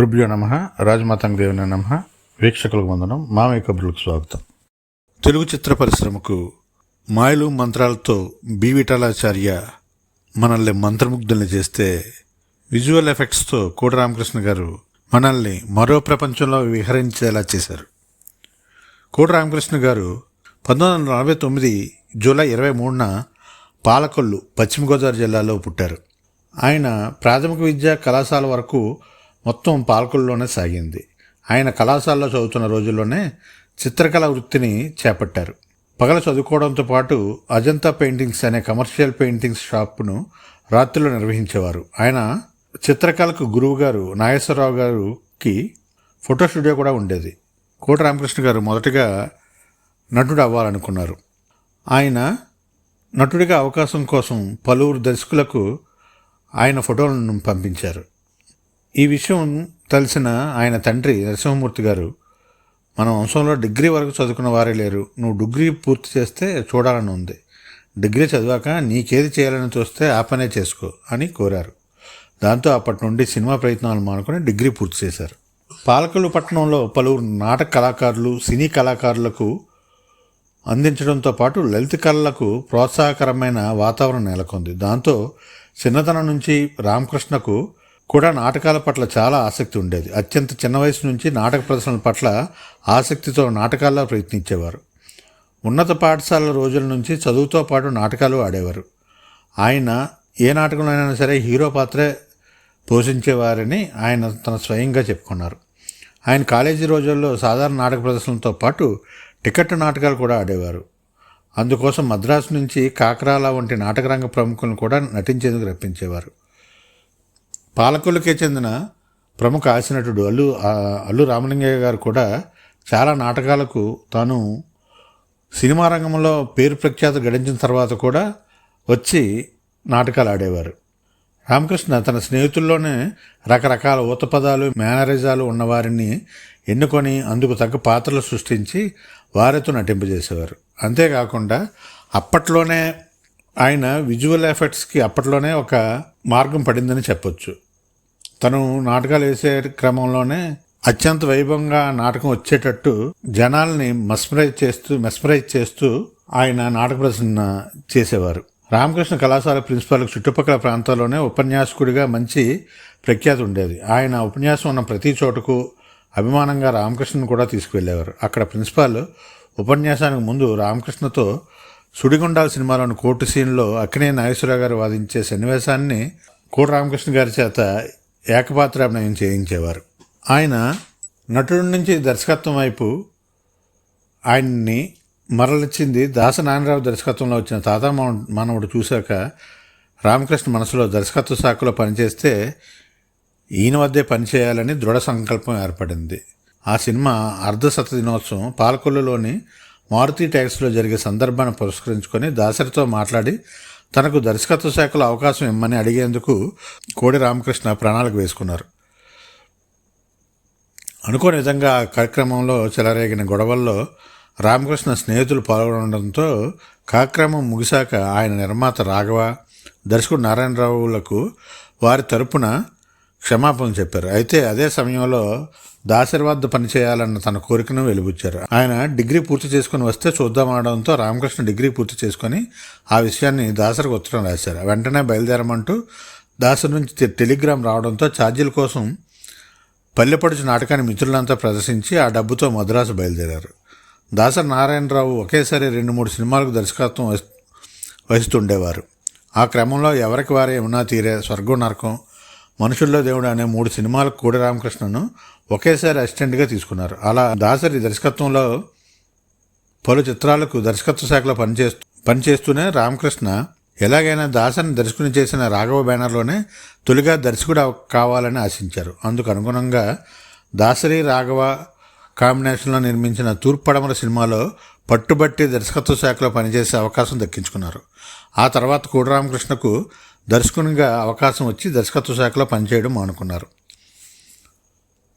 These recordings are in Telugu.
గురుభ్యో నమ రాజమాతంగ దేవుని నమ వీక్షకులకు వందనం మామయ్య కబుర్లకు స్వాగతం. తెలుగు చిత్ర పరిశ్రమకు మాయలు మంత్రాలతో బి విఠలాచార్య మనల్ని మంత్రముగ్ధుల్ని చేస్తే విజువల్ ఎఫెక్ట్స్తో కోట రామకృష్ణ గారు మనల్ని మరో ప్రపంచంలో విహరించేలా చేశారు. కోట రామకృష్ణ గారు పంతొమ్మిది వందల నలభై తొమ్మిది జూలై ఇరవై మూడున పాలకొల్లు పశ్చిమ గోదావరి జిల్లాలో పుట్టారు. ఆయన ప్రాథమిక విద్య కళాశాల వరకు మొత్తం పాల్కుల్లోనే సాగింది. ఆయన కళాశాలలో చదువుతున్న రోజుల్లోనే చిత్రకళ వృత్తిని చేపట్టారు. పగల చదువుకోవడంతో పాటు అజంతా పెయింటింగ్స్ అనే కమర్షియల్ పెయింటింగ్స్ షాప్ను రాత్రిలో నిర్వహించేవారు. ఆయన చిత్రకళకు గురువు గారు నాగేశ్వరరావు గారికి ఫోటో స్టూడియో కూడా ఉండేది. కోట రామకృష్ణ గారు మొదటగా నటుడు అవ్వాలనుకున్నారు. ఆయన నటుడిగా అవకాశం కోసం పలువురు దర్శకులకు ఆయన ఫోటోలను పంపించారు. ఈ విషయం తెలిసిన ఆయన తండ్రి నరసింహమూర్తి గారు మన వంశంలో డిగ్రీ వరకు చదువుకున్న వారే లేరు. నువ్వు డిగ్రీ పూర్తి చేస్తే చూడాలని ఉంది. డిగ్రీ చదివాక నీకేది చేయాలని చూస్తే ఆ పనే చేసుకో అని కోరారు. దాంతో అప్పటి నుండి సినిమా ప్రయత్నాలు మానుకొని డిగ్రీ పూర్తి చేశారు. పాలకొల్లు పట్టణంలో పలువురు నాటక కళాకారులు సినీ కళాకారులకు అందించడంతో పాటు లలిత కళలకు ప్రోత్సాహకరమైన వాతావరణం నెలకొంది. దాంతో చిన్నతనం నుంచి రామకృష్ణకు కూడా నాటకాల పట్ల చాలా ఆసక్తి ఉండేది. అత్యంత చిన్న వయసు నుంచి నాటక ప్రదర్శనల పట్ల ఆసక్తితో నాటకాల్లో ప్రయత్నించేవారు. ఉన్నత పాఠశాల రోజుల నుంచి చదువుతో పాటు నాటకాలు ఆడేవారు. ఆయన ఏ నాటకంలోనైనా సరే హీరో పాత్రే పోషించేవారని ఆయన తన స్వయంగా చెప్పుకున్నారు. ఆయన కాలేజీ రోజుల్లో సాధారణ నాటక ప్రదర్శనలతో పాటు టికెట్ నాటకాలు కూడా ఆడేవారు. అందుకోసం మద్రాసు నుంచి కాకరాల వంటి నాటకరంగ ప్రముఖులను కూడా నటించేందుకు రప్పించేవారు. పాలకులకే చెందిన ప్రముఖ హాస్యనటుడు అల్లు అల్లు రామలింగయ్య గారు కూడా చాలా నాటకాలకు తాను సినిమా రంగంలో పేరు ప్రఖ్యాత గడించిన తర్వాత కూడా వచ్చి నాటకాలు ఆడేవారు. రామకృష్ణ తన స్నేహితుల్లోనే రకరకాల ఊతపదాలు మేనరిజాలు ఉన్నవారిని ఎన్నుకొని అందుకు తగ్గ పాత్రలు సృష్టించి వారితో నటింపజేసేవారు. అంతేకాకుండా అప్పట్లోనే ఆయన విజువల్ ఎఫెక్ట్స్కి అప్పట్లోనే ఒక మార్గం పడిందని చెప్పొచ్చు. తను నాటకాలు వేసే క్రమంలోనే అత్యంత వైభవంగా నాటకం వచ్చేటట్టు జనాల్ని మస్మరైజ్ చేస్తూ మెస్మరైజ్ చేస్తూ ఆయన నాటక ప్రదర్శన చేసేవారు. రామకృష్ణ కళాశాల ప్రిన్సిపాల్కి చుట్టుపక్కల ప్రాంతాల్లోనే ఉపన్యాసకుడిగా మంచి ప్రఖ్యాతి ఉండేది. ఆయన ఉపన్యాసం ఉన్న ప్రతి చోటకు అభిమానంగా రామకృష్ణను కూడా తీసుకువెళ్ళేవారు. అక్కడ ప్రిన్సిపాల్ ఉపన్యాసానికి ముందు రామకృష్ణతో సుడిగుండాల సినిమాలోని కోర్టు సీన్లో అక్కినే నాగేశ్వరరావు గారు వాదించే సన్నివేశాన్ని కోట రామకృష్ణ గారి చేత ఏకపాత్రాభినయం చేయించేవారు. ఆయన నటుడి నుంచి దర్శకత్వం వైపు ఆయన్ని మరలిచ్చింది దాస నారాయణరావు దర్శకత్వంలో వచ్చిన తాత మానవుడు చూశాక రామకృష్ణ మనసులో దర్శకత్వ శాఖలో పనిచేస్తే ఈయన వద్దే పనిచేయాలని దృఢ సంకల్పం ఏర్పడింది. ఆ సినిమా అర్ధశత దినోత్సవం పాలకొల్లులోని మారుతి ట్యాక్స్లో జరిగే సందర్భాన్ని పురస్కరించుకొని దాసరితో మాట్లాడి తనకు దర్శకత్వ శాఖలో అవకాశం ఇమ్మని అడిగేందుకు కోడి రామకృష్ణ ప్రణాళిక వేసుకున్నారు. అనుకోని విధంగా కార్యక్రమంలో చెలరేగిన గొడవల్లో రామకృష్ణ స్నేహితులు పాల్గొనడంతో కార్యక్రమం ముగిశాక ఆయన నిర్మాత రాఘవ దర్శకుడు నారాయణరావులకు వారి తరపున క్షమాపణ చెప్పారు. అయితే అదే సమయంలో దాసరి వద్ద పనిచేయాలన్న తన కోరికను వెలిబుచ్చారు. ఆయన డిగ్రీ పూర్తి చేసుకుని వస్తే చూద్దామనడంతో రామకృష్ణ డిగ్రీ పూర్తి చేసుకొని ఆ విషయాన్ని దాసరికి ఉత్తరం రాశారు. వెంటనే బయలుదేరమంటూ దాసరి నుంచి టెలిగ్రామ్ రావడంతో ఛార్జీల కోసం పల్లెపడుచు నాటకాన్ని మిత్రులంతా ప్రదర్శించి ఆ డబ్బుతో మద్రాసు బయలుదేరారు. దాసరి నారాయణరావు ఒకేసారి రెండు మూడు సినిమాలకు దర్శకత్వం వహి- వహిస్తుండేవారు. ఆ క్రమంలో ఎవరికి వారే ఏమన్నా తీరే స్వర్గం నరకం మనుషుల్లో దేవుడు అనే మూడు సినిమాలకు కోడి రామకృష్ణను ఒకేసారి అసిస్టెంట్గా తీసుకున్నారు. అలా దాసరి దర్శకత్వంలో పలు చిత్రాలకు దర్శకత్వ శాఖలో పనిచేస్తూ పనిచేస్తూనే రామకృష్ణ ఎలాగైనా దాసరిని దర్శకుని చేసిన రాఘవ బ్యానర్లోనే తొలిగా దర్శకుడు కావాలని ఆశించారు. అందుకు అనుగుణంగా దాసరి రాఘవ కాంబినేషన్లో నిర్మించిన తూర్పడమర సినిమాలో పట్టుబట్టి దర్శకత్వ శాఖలో పనిచేసే అవకాశం దక్కించుకున్నారు. ఆ తర్వాత కూడరామకృష్ణకు దర్శకునిగా అవకాశం వచ్చి దర్శకత్వ శాఖలో పనిచేయడం మానుకున్నారు.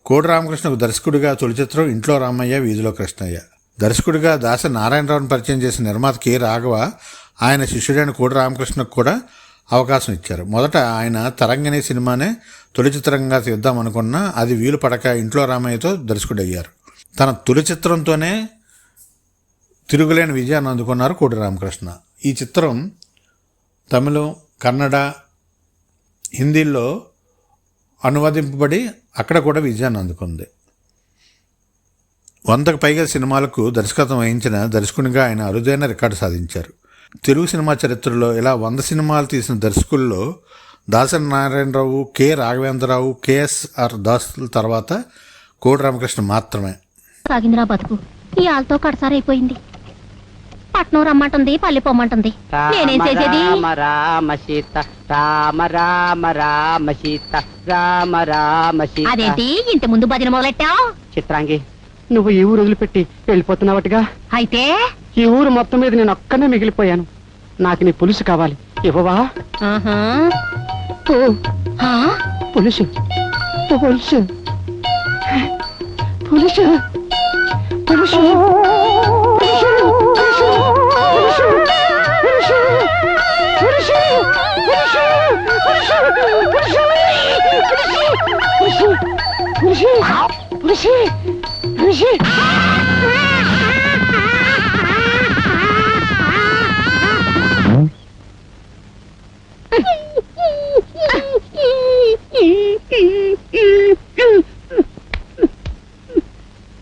కోడి రామకృష్ణకు దర్శకుడిగా తొలి చిత్రం ఇంట్లో రామయ్య వీధిలో కృష్ణయ్య. దర్శకుడిగా దాస నారాయణరావును పరిచయం చేసిన నిర్మాత కె రాఘవ ఆయన శిష్యుడైన కోడి రామకృష్ణకు కూడా అవకాశం ఇచ్చారు. మొదట ఆయన తరంగిణి సినిమానే తొలి చిత్రంగా తీద్దాం అనుకున్నా అది వీలు పడక ఇంట్లో రామయ్యతో దర్శకుడయ్యారు. తన తొలి చిత్రంతోనే తిరుగులేని విజయాన్ని అందుకున్నారు కోటి రామకృష్ణ. ఈ చిత్రం తమిళం కన్నడ హిందీలో అనువదింపబడి అక్కడ కూడా విజయాన్ని అందుకుంది. వందకు పైగా సినిమాలకు దర్శకత్వం వహించిన దర్శకునిగా ఆయన అరుదైన రికార్డు సాధించారు. తెలుగు సినిమా చరిత్రలో ఇలా వంద సినిమాలు తీసిన దర్శకుల్లో దాసరి నారాయణరావు కె. రాఘవేంద్రరావు కెఎస్ఆర్ దాస్ తర్వాత కోటి రామకృష్ణ మాత్రమే. సాగిందిరా బతుకు ఈ ఆళ్ళతో కడసారైపోయింది. పట్నం రమ్మంటుంది పల్లె పొమ్మంటుంది. నేనేం చేసేది? రామ రామ సీత రామ రామ రామ సీత రామ రామ సీత. అదేంటి? ఇంటి ముందు భజన మొదలెట్టావు చిత్రాంగి నువ్వు ఈ ఊరు వదిలిపెట్టి వెళ్ళిపోతున్నావట్టుగా? అయితే? ఈ ఊరు మొత్తం మీద నేను ఒక్కనే మిగిలిపోయాను. నాకు నీ పులుసు కావాలి. ఇవ్వవా? ఆహా. ఆ? పులుసు. పులుసు. పులుసు. పులుసు.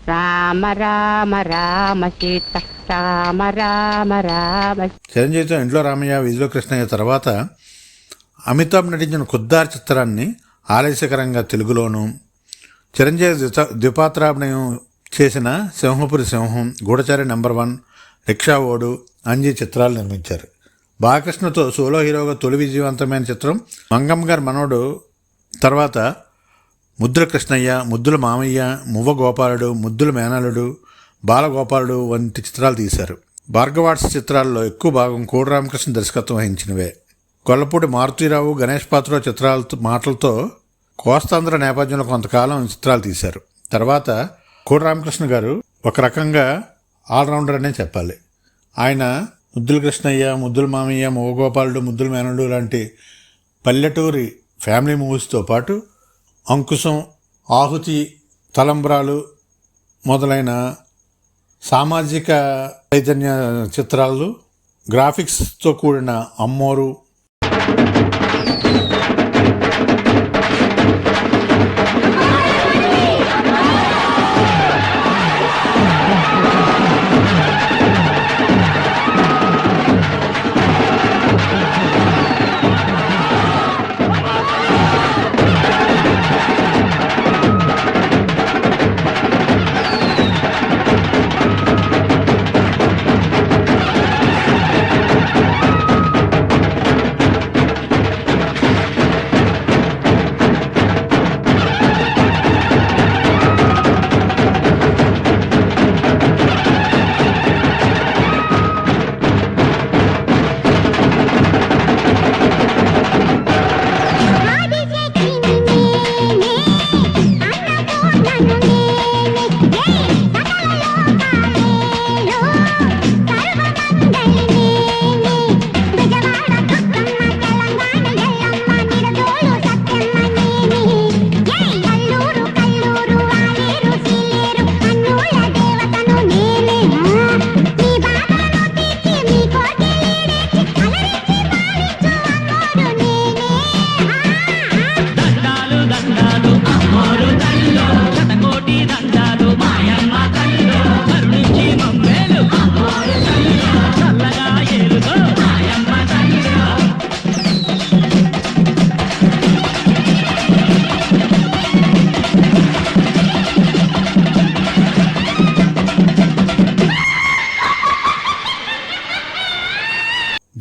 రామ రామ రామ సీత. రామ రామ రామ. చిరంజీవితో ఇంట్లో రామయ్య విజయ కృష్ణయ్య తర్వాత అమితాబ్ నటించిన ఖుద్దార్ చిత్రాన్ని ఆలస్యకరంగా తెలుగులోను చిరంజీవి ద్విపాత్రాభినయం చేసిన సింహపురి సింహం గూఢచారి నెంబర్ వన్ రిక్షా ఓడు అంజీ చిత్రాలు నిర్మించారు. బాలకృష్ణతో సోలో హీరోగా తొలి విజయవంతమైన చిత్రం మంగమ్మ గారి మనోడు తర్వాత ముద్దుల కృష్ణయ్య ముద్దుల మామయ్య మువ్వ గోపాలుడు ముద్దుల మేనలుడు బాలగోపాలుడు వంటి చిత్రాలు తీశారు. భార్గవాట్స్ చిత్రాల్లో ఎక్కువ భాగం కోడి రామకృష్ణ దర్శకత్వం వహించినవే. కొల్లపూడి మారుతీరావు గణేష్ పాత్ర చిత్రాలతో మాటలతో కోస్తాంధ్ర నేపథ్యంలో కొంతకాలం చిత్రాలు తీశారు. తర్వాత కోడిరామకృష్ణ గారు ఒక రకంగా ఆల్రౌండర్ అనే చెప్పాలి. ఆయన ముద్దుల కృష్ణయ్య ముద్దుల మామయ్య మోగోపాలుడు ముద్దుల మేనడు లాంటి పల్లెటూరి ఫ్యామిలీ మూవీస్తో పాటు అంకుశం ఆహుతి తలంబ్రాలు మొదలైన సామాజిక చైతన్య చిత్రాలు గ్రాఫిక్స్తో కూడిన అమ్మోరు.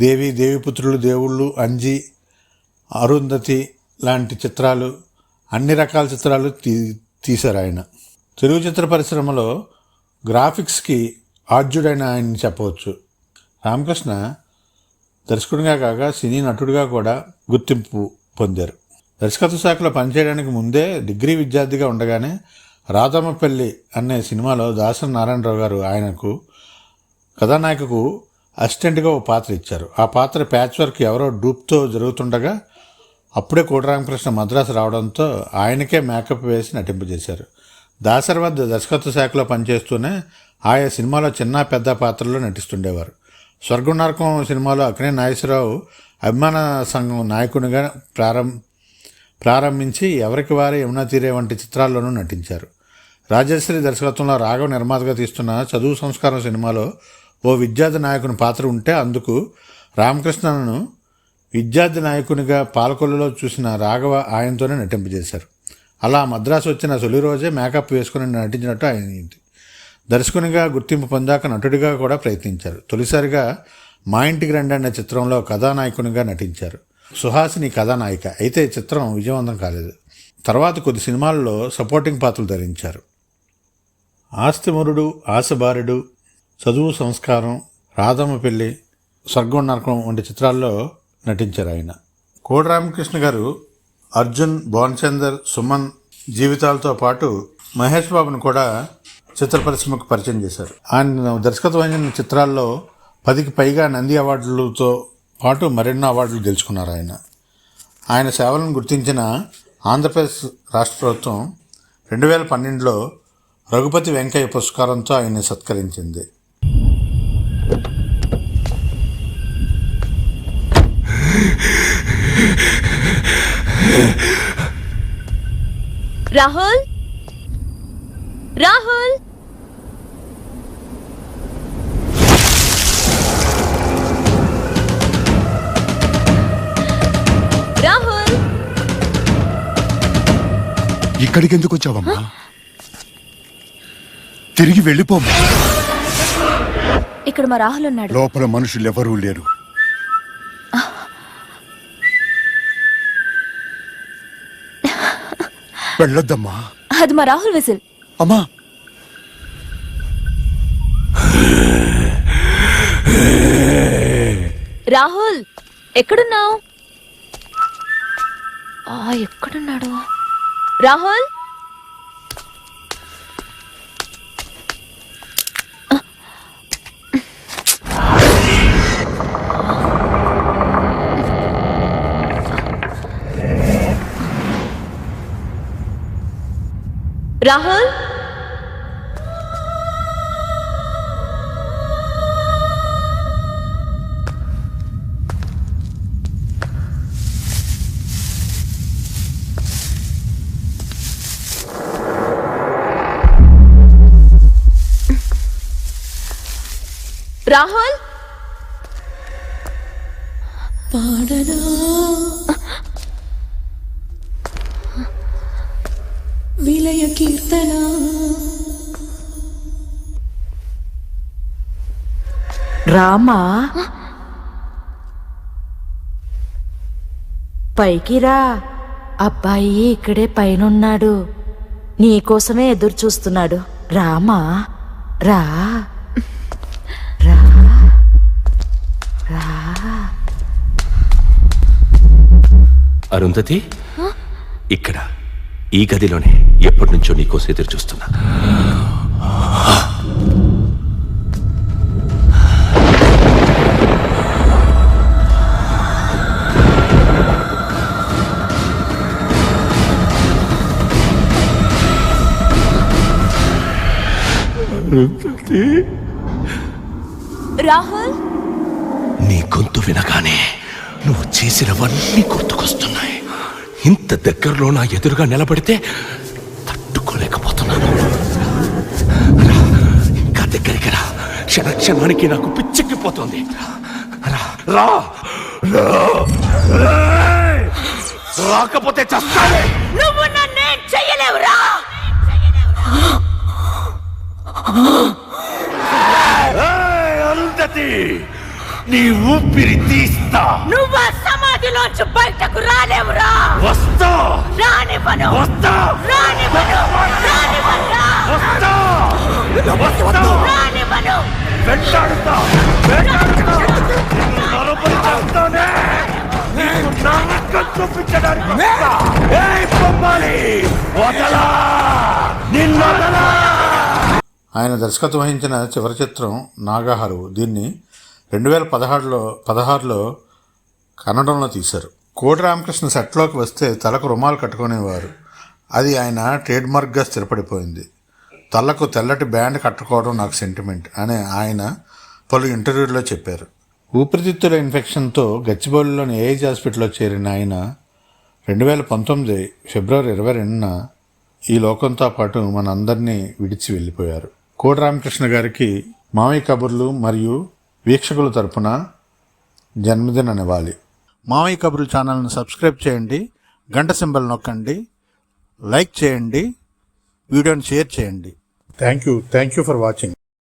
దేవి దేవిపుత్రులు దేవుళ్ళు అంజి అరుంధతి లాంటి చిత్రాలు అన్ని రకాల చిత్రాలు తీ తీశారు ఆయన. తెలుగు చిత్ర పరిశ్రమలో గ్రాఫిక్స్కి ఆద్యుడైన ఆయన చెప్పవచ్చు. రామకృష్ణ దర్శకుడిగా కాక సినీ నటుడిగా కూడా గుర్తింపు పొందారు. దర్శకత్వ శాఖలో పనిచేయడానికి ముందే డిగ్రీ విద్యార్థిగా ఉండగానే రాధమ్మపల్లి అనే సినిమాలో దాసరి నారాయణరావు గారు ఆయనకు కథానాయకకు అసిస్టెంట్గా ఓ పాత్ర ఇచ్చారు. ఆ పాత్ర ప్యాచ్ వర్క్ ఎవరో డూప్తో జరుగుతుండగా అప్పుడే కోటరామకృష్ణ మద్రాసు రావడంతో ఆయనకే మేకప్ వేసి నటింపజేశారు. దాసర్ వద్ద దర్శకత్వ శాఖలో పనిచేస్తూనే ఆయా సినిమాలో చిన్న పెద్ద పాత్రల్లో నటిస్తుండేవారు. స్వర్గం నరకం సినిమాలో అక్కినే నాగేశ్వరరావు అభిమాన సంఘం నాయకునిగా ప్రారంభ ప్రారంభించి ఎవరికి వారే యమునా తీరే వంటి చిత్రాల్లోనూ నటించారు. రాజశ్రీ దర్శకత్వంలో రాఘవ నిర్మాతగా తీస్తున్న చదువు సంస్కారం సినిమాలో ఓ విద్యార్థి నాయకుని పాత్ర ఉంటే అందుకు రామకృష్ణను విద్యార్థి నాయకునిగా పాలకొల్లులో చూసిన రాఘవ ఆయనతోనే నటింపజేశారు అలా మద్రాసు వచ్చిన తొలి రోజే మేకప్ వేసుకుని నటించినట్టు అయింది. దర్శకునిగా గుర్తింపు పొందాక నటుడిగా కూడా ప్రయత్నించారు. తొలిసారిగా మా ఇంటికి రండి అనే చిత్రంలో కథానాయకునిగా నటించారు. సుహాసిని కథానాయిక. అయితే చిత్రం విజయవంతం కాలేదు. తర్వాత కొద్ది సినిమాల్లో సపోర్టింగ్ పాత్రలు ధరించారు. ఆస్తిమరుడు ఆశబారుడు చదువు సంస్కారం రాధమ్మ పెళ్ళి స్వర్గం నరకం వంటి చిత్రాల్లో నటించారు ఆయన. కోడి రామకృష్ణ గారు అర్జున్ భోన్చందర్ సుమన్ జీవితాలతో పాటు మహేష్ బాబును కూడా చిత్ర పరిశ్రమకు పరిచయం చేశారు. ఆయన దర్శకత్వం చిత్రాల్లో పదికి పైగా నంది అవార్డులతో పాటు మరెన్నో అవార్డులు గెలుచుకున్నారు ఆయన. ఆయన సేవలను గుర్తించిన ఆంధ్రప్రదేశ్ రాష్ట్ర ప్రభుత్వం రెండు వేల పన్నెండులో రఘుపతి వెంకయ్య పురస్కారంతో ఆయన్ని సత్కరించింది. రాహుల్? రాహుల్? రాహుల్? ఇక్కడికి ఎందుకు వచ్చావమ్మా? తిరిగి వెళ్ళిపోమ్మా ఇక్కడ మా రాహుల్ ఉన్నాడు. లోపల మనుషులు ఎవరూ లేరు. వెళ్ళొద్దమ్మా. అది మా రాహుల్ విసిల్ అమ్మా. రాహుల్ ఎక్కడున్నావు? ఆ ఎక్కడున్నాడు? రాహుల్? రాహుల్? రాహుల్? పాడరా కీర్తన. రామా? పైకి రా. అబ్బాయి ఇక్కడే పైనున్నాడు. నీకోసమే ఎదురు చూస్తున్నాడు. రామా? రా. రా. అరుంధతి? ఇక్కడ. ఈ గదిలోనే ఎప్పటి నుంచో నీకోసం ఎదురు చూస్తున్నా. రాహుల్? నీ గొంతు వినగానే నువ్వు చేసినవన్నీ గుర్తుకొస్తున్నాయి. ఇంత దగ్గరలో నా ఎదురుగా నిలబడితే తట్టుకోలేకపోతున్నాను. రా, ఇంకా దగ్గరికి రా. క్షణ క్షణానికి నాకు పిచ్చెక్కిపోతుంది. రా రా! రాకపోతే చస్తానే నువ్వు నన్నేం చెయ్యలేవురా? ఏయ్, అరుంధతి నీ ఊపిరి తీస్తా. నువ్వు సమాధిలోంచి బయటకు రాలేవురా వస్తా! రానివ్వను. వస్తా! రానివ్వను. రానివ్వనురా వస్తా! వస్తా! రానివ్వను. వెంటాడుతా! వెంటాడుతా! నిన్ను నలుగురు చేస్తానే! నీకు చూపించడానికి వస్తా. ఏయ్ బొమ్మాలి! వదలా! నిన్నొదలా ఆయన దర్శకత్వం వహించిన చివరి చిత్రం నాగాహరు. దీన్ని రెండు వేల పదహారులో పదహారులో కన్నడంలో తీశారు. కోటి రామకృష్ణ సెట్లోకి వస్తే తలకు రుమాలు కట్టుకునేవారు. అది ఆయన ట్రేడ్మార్క్గా స్థిరపడిపోయింది. తలకు తెల్లటి బ్యాండ్ కట్టుకోవడం నాకు సెంటిమెంట్ అని ఆయన పలు ఇంటర్వ్యూల్లో చెప్పారు. ఊపిరితిత్తుల ఇన్ఫెక్షన్తో గచ్చిబౌలిలోని ఏఐజ్ హాస్పిటల్లో చేరిన ఆయన రెండు వేల పంతొమ్మిది ఫిబ్రవరి ఇరవై రెండున ఈ లోకంతో పాటు మనందరినీ విడిచి వెళ్ళిపోయారు. కోటి రామకృష్ణ గారికి మామయ్య కబుర్లు మరియు వీక్షకుల తరపున జన్మదిన నివాలి మామయ్య కబుర్లు ఛానల్ని సబ్స్క్రైబ్ చేయండి గంట సింబల్ నొక్కండి లైక్ చేయండి వీడియోని షేర్ చేయండి. Thank you thank you for watching